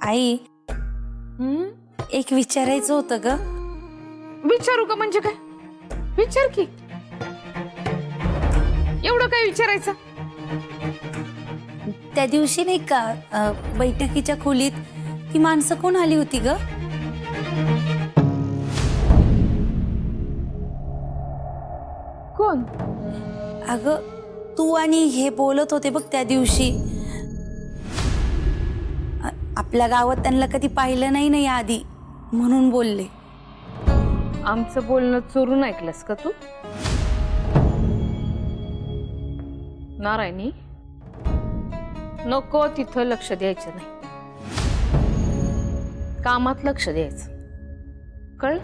आई हम्म? एक विचारायचं होतं ग. विचारू का म्हणजे काय? विचार की. एवढं काय विचारायचं? त्या दिवशी नाही का अ, बैठकीच्या खोलीत ती माणसं कोण आली होती ग? कोण? अगं तू आणि हे बोलत होते बघ त्या दिवशी. आपल्या गावात त्यांना कधी पाहिलं नाही नाही आधी म्हणून बोलले. आमचं बोलणं चोरून ऐकलंस का तू? नारायणी नको तिथं लक्ष द्यायचं नाही. कामात लक्ष द्यायचं. कळ?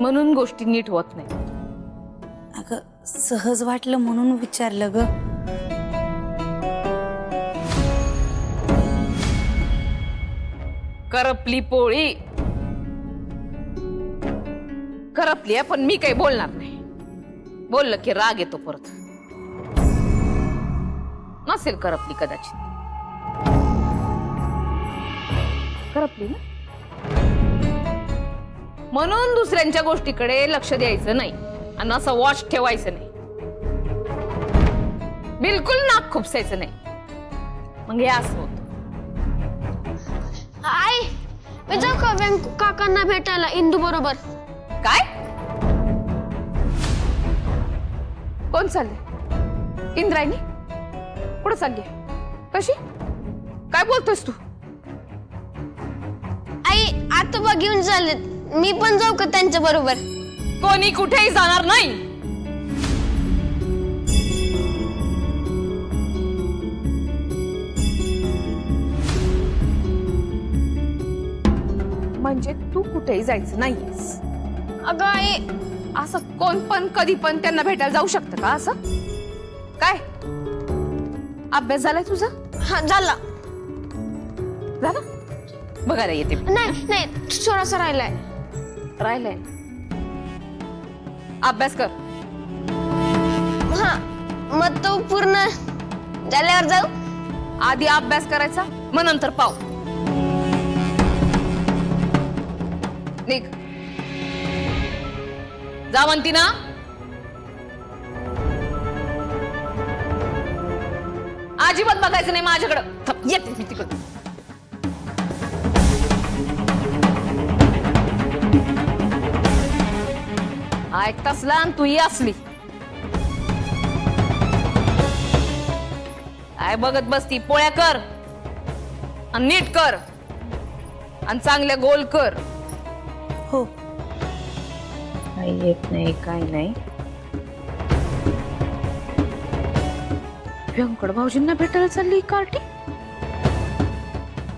म्हणून गोष्टी नीट होत नाही अगं सहज वाटलं म्हणून विचारलं ग. करपली पोळी. करपली आहे, पण मी काही बोलणार नाही. बोललं की राग येतो परत. नसेल करपली कदाचित. करपली ना? म्हणून दुसऱ्यांच्या गोष्टीकडे लक्ष द्यायचं नाही आणि असं वॉच ठेवायचं नाही. बिलकुल नाक खुपसायचं नाही. मग हे असं होत. आई! मी जाऊ का व्यंकू काकांना भेटायला इंदू बरोबर? काय? कोण चालले इंद्रायणी? कुठं चालली? कशी? काय बोलतोयस तू? आई आता बघ घेऊन चाललेत. मी पण जाऊ का त्यांच्या बरोबर? कोणी कुठेही जाणार नाही. म्हणजे तू कुठेही जायचं नाहीयेस. अगं आई असं कोण पण कधी पण त्यांना भेटायला जाऊ शकतं का असं? काय? अभ्यास झालाय तुझा? हा झाला. झाला? बघायला येते. मी. नाही नाही थोडासा राहिलाय. राहिलंय. अभ्यास कर. हा मग तो पूर्ण झाल्यावर जाऊ? आधी अभ्यास करायचा मग नंतर पाव निघ. जा म्हणती ना. अजिबात बघायचं नाही माझ्याकडं. थप, येते मी तिकडं. ऐकतासला आणि तू ही असली. काय बघत बसती पोळ्या कर. आणि नीट कर. आणि चांगल्या गोल कर. हो. काही येत नाही काय नाही. व्यंकट भाऊजींना भेटायला चालली कार्टी?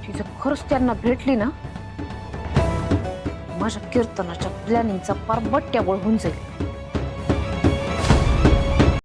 ती जर खरंच त्यांना भेटली ना? माझ्या कीर्तनाच्या प्लॅनिंगचा पार बट्ट्याबोळ होऊन जाईल.